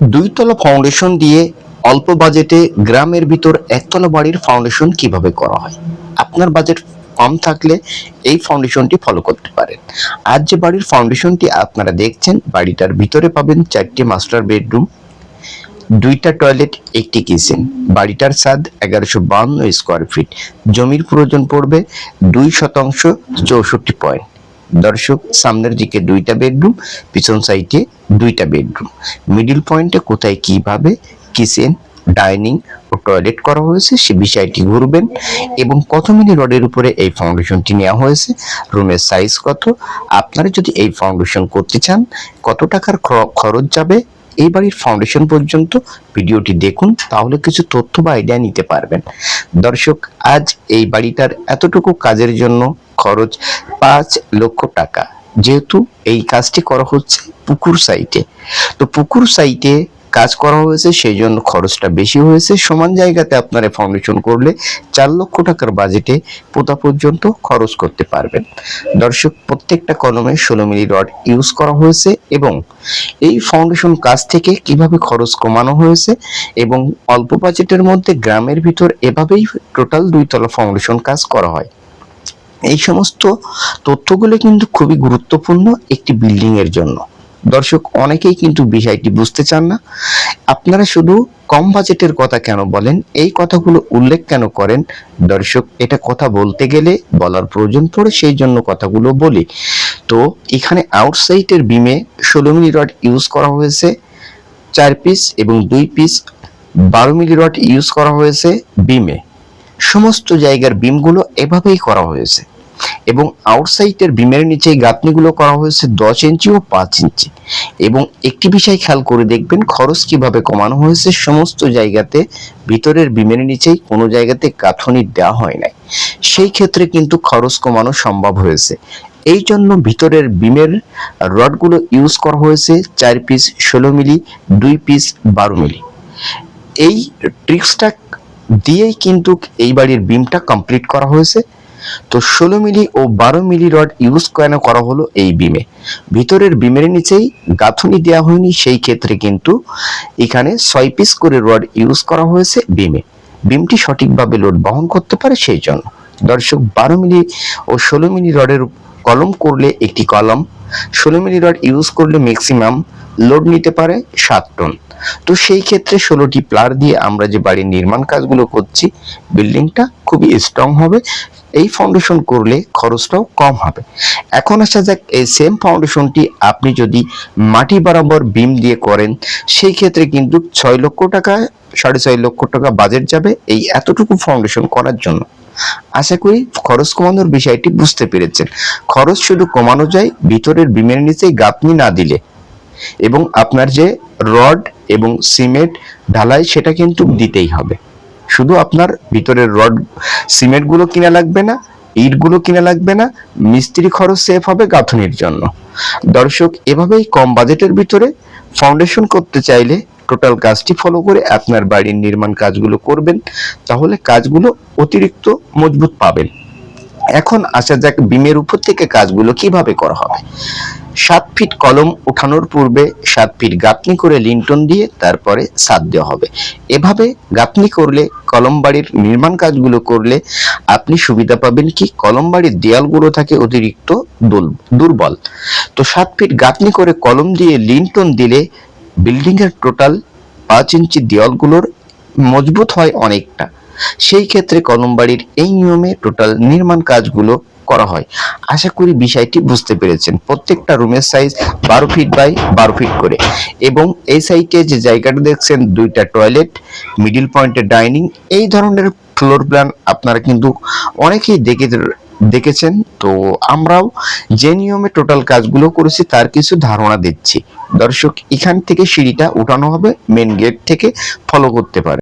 দুইতলা foundation দিয়ে অল্প বাজেটে গ্রামের ভিতর একতলা বাড়ির ফাউন্ডেশন কীভাবে করা হয়? আপনার বাজেট কম থাকলে এই ফাউন্ডেশনটি ফলো করতে পারেন। আজ যে বাড়ির ফাউন্ডেশনটি আপনারা দেখছেন, বাড়িটার ভিতরে পাবেন চারটি মাস্টার বেডরুম দুইটা টয়লেট একটি কিচেন বাড়িটার ছাদ এগারোশো বান্ন স্কোয়ার ফিট জমির প্রয়োজন পড়বে দুই শতাংশ চৌষট্টি পয়েন্ট দর্শক, সামনের দিকে দুইটা বেডরুম পিছন সাইডে দুইটা বেডরুম মিডিল পয়েন্টে কোথায় কীভাবে কিচেন ডাইনিং ও টয়লেট করা হয়েছে সে বিষয়টি ঘুরবেন এবং কত মিলি রডের উপরে এই ফাউন্ডেশনটি নেওয়া হয়েছে। রুমের সাইজ কত? আপনারা যদি এই ফাউন্ডেশন করতে চান, কত টাকার খরচ যাবে? এই বাড়ির ফাউন্ডেশন পর্যন্ত ভিডিওটি দেখুন, তাহলে কিছু তথ্য বা আইডিয়া নিতে পারবেন। দর্শক, আজ এই বাড়িটার এতটুকু কাজের জন্য খরচ পাঁচ লক্ষ টাকা। যেহেতু এই কাজটি করা হচ্ছে পুকুর সাইটে তো পুকুর সাইটে কাজ করা হয়েছে সেই জন্য খরচটা বেশি হয়েছে। সমান জায়গাতে আপনারা ফাউন্ডেশন করলে চার লক্ষ টাকার বাজেটে পোতা পর্যন্ত খরচ করতে পারবেন। দর্শক, প্রত্যেকটা কলমে ষোলো মিলি রড ইউজ করা হয়েছে এবং এই ফাউন্ডেশন কাজ থেকে কীভাবে খরচ কমানো হয়েছে এবং অল্প বাজেটের মধ্যে গ্রামের ভিতর এভাবেই টোটাল দুইতলা ফাউন্ডেশন কাজ করা হয়। এই সমস্ত তথ্যগুলো কিন্তু খুবই গুরুত্বপূর্ণ একটি বিল্ডিং এর জন্য। দর্শক, অনেকেই কিন্তু বিষয়টি বুঝতে চান না। আপনারা শুধু কম বাজেটের কথা কেন বলেন? এই কথাগুলো উল্লেখ কেন করেন? দর্শক, এটা কথা বলতে গেলে বলার প্রয়োজন পড়ে, সেই জন্য কথাগুলো বলি। তো, এখানে আউটসাইটের বিমে ষোলো মিলি রড ইউজ করা হয়েছে, চার পিস এবং দুই পিস বারো মিলি রড ইউজ করা হয়েছে বিমে সমস্ত জায়গার বিমগুলো এভাবেই করা হয়েছে। এবং আউটসাইডের বিমের নিচে গাঁথনিগুলো করা হয়েছে দশ ইঞ্চি ও পাঁচ ইঞ্চি। এবং একটি বিষয় খেয়াল করে দেখবেন, খরচ কীভাবে কমানো হয়েছে সমস্ত জায়গাতে, ভিতরের বিমের নিচেই কোনো জায়গাতে গাঁথনি দেওয়া হয় নাই। সেই ক্ষেত্রে কিন্তু খরচ কমানো সম্ভব হয়েছে। এই জন্য ভিতরের বিমের রডগুলো ইউজ করা হয়েছে চার পিস ষোলো মিলি, দুই পিস বারো মিলি। এই ট্রিক্সটা দিয়েই কিন্তু এই বাড়ির বিমটা কমপ্লিট করা হয়েছে। তো ষোলো মিলি ও বারো মিলি রড ইউজ কেন করা হলো এই বিমে? ভিতরের বিমের নিচেই গাঁথনি দেওয়া হয়নি, সেই ক্ষেত্রে কিন্তু এখানে ছয় পিস করে রড ইউজ করা হয়েছে বিমে। বিমটি সঠিকভাবে লোড বহন করতে পারে সেই জন্য। দর্শক, বারো মিলি ও ষোলো মিলি রডের কলম করলে একটি কলম, ষোলো মিলি রড ইউজ করলে ম্যাক্সিমাম লোড নিতে পারে সাত টন। তো সেই ক্ষেত্রে ষোলোটি প্লার দিয়ে আমরা যে বাড়ির নির্মাণ কাজগুলো করছি, বিল্ডিংটা খুবই স্ট্রং হবে। এই ফাউন্ডেশন করলে খরচটাও কম হবে। এখন আসা যাক, এই সেম ফাউন্ডেশনটি আপনি যদি মাটি বরাবর বিম দিয়ে করেন, সেই ক্ষেত্রে কিন্তু ছয় লক্ষ টাকা, সাড়ে ছয় লক্ষ টাকা বাজেট যাবে এই এতটুকু ফাউন্ডেশন করার জন্য। আশা করি খরচ কমানোর বিষয়টি বুঝতে পেরেছেন। খরচ শুধু কমানো যায়, ভিতরের বিমের নিচে গাঁথনি না দিলে। এবং আপনার যে রড এবং সিমেন্ট ঢালাই সেটা কিন্তু দিতেই হবে। শুধু আপনার ভিতরের রড, সিমেন্টগুলো কিনা লাগবে না, ইটগুলো কিনা লাগবে না, মিস্ত্রি খরচ সেভ হবে গাঁথনির জন্য। দর্শক, এভাবেই কম বাজেটের ভিতরে ফাউন্ডেশন করতে চাইলে টোটাল কাজটি ফলো করে আপনার বাড়ির নির্মাণ কাজগুলো করবেন, তাহলে কাজগুলো অতিরিক্ত মজবুত পাবেন। এখন আসা যাক বিমের উপর থেকে কাজগুলো কীভাবে করা হবে। সাত ফিট কলম ওঠানোর পূর্বে সাত ফিট গাঁথনি করে লিন্টন দিয়ে তারপরে সাত দেওয়া হবে। এভাবে গাঁথনি করলে, কলম বাড়ির নির্মাণ কাজগুলো করলে আপনি সুবিধা পাবেন কি? কলম বাড়ির দেয়ালগুলো থাকে অতিরিক্ত দুর্বল। তো সাত ফিট গাঁথনি করে কলম দিয়ে লিন্টন দিলে বিল্ডিং এর টোটাল পাঁচ ইঞ্চি দেওয়ালগুলোর মজবুত হয় অনেকটা। সেই ক্ষেত্রে কলম বাড়ির এই নিয়মে টোটাল নির্মাণ কাজগুলো করা হয়। আশা করি বিষয়টি বুঝতে পেরেছেন। প্রত্যেকটা রুমের সাইজ বারো ফিট বাই বারো ফিট করে। এবং এই সাইডে যে জায়গাটা দেখছেন, দুইটা টয়লেট মিডিল পয়েন্টে ডাইনিং এই ধরনের ফ্লোর প্ল্যান আপনারা কিন্তু অনেকেই দেখে, দেখেছেন। তো আমরাও যে নিয়মে টোটাল কাজগুলো করেছি, তার কিছু ধারণা দিচ্ছি। দর্শক, এখান থেকে সিঁড়িটা উঠানো হবে মেন গেট থেকে ফলো করতে পারে